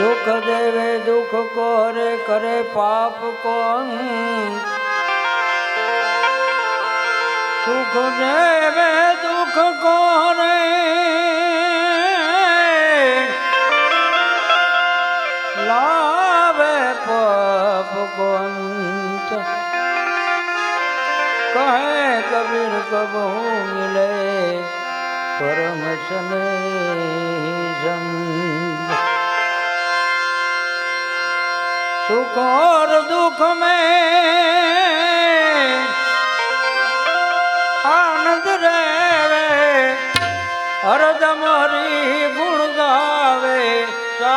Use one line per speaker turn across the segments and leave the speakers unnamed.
સુખ દેવે દુઃખ કો હરે કરે પાપ કો સુખ દેવે દુઃખ કો હરે લાવે પાપ કો કહે કબીર કબહુ મિલે પરમ સને સંત सुख और दुख में आनंद रहे हरदम हरी गुण गावे सा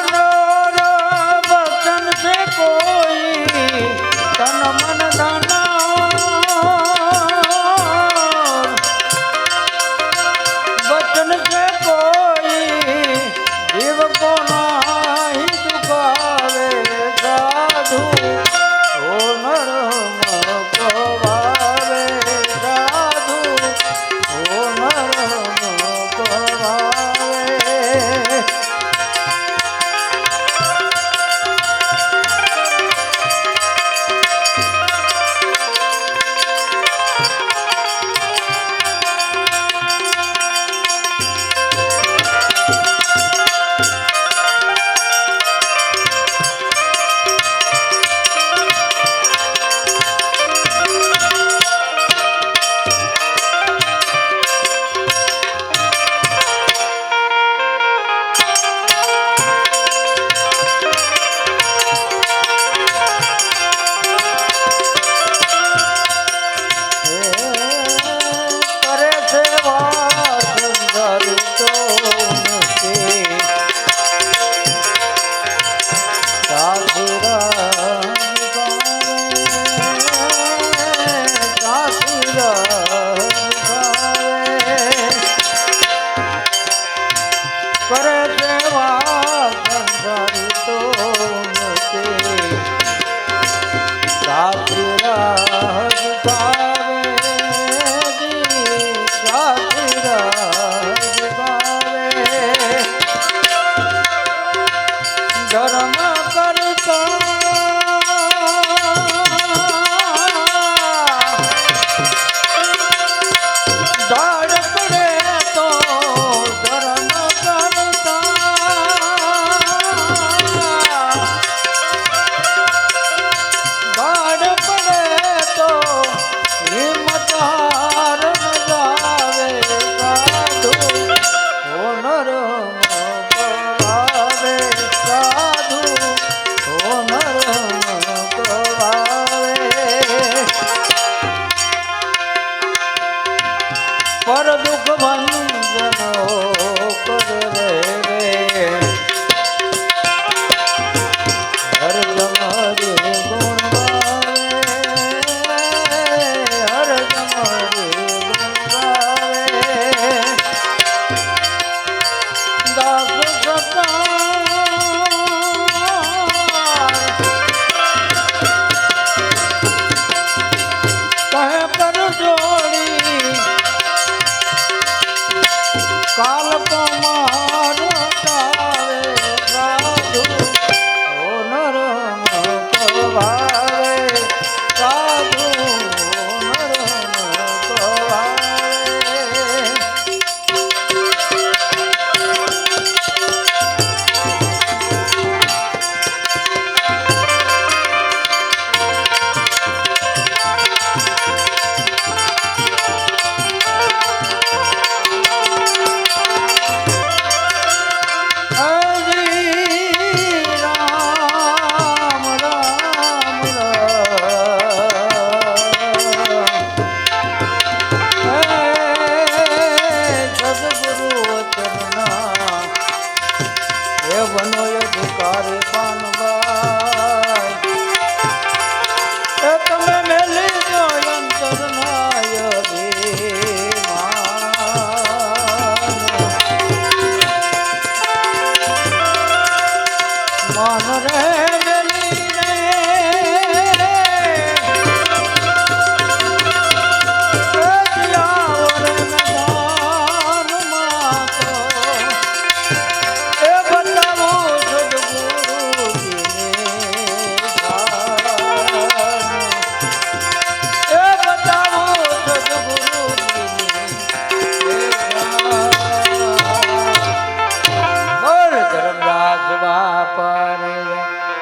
અભિમાન. મન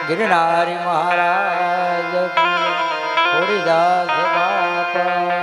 ગિરનારી મહારાજ. થોડી દાસ બાપા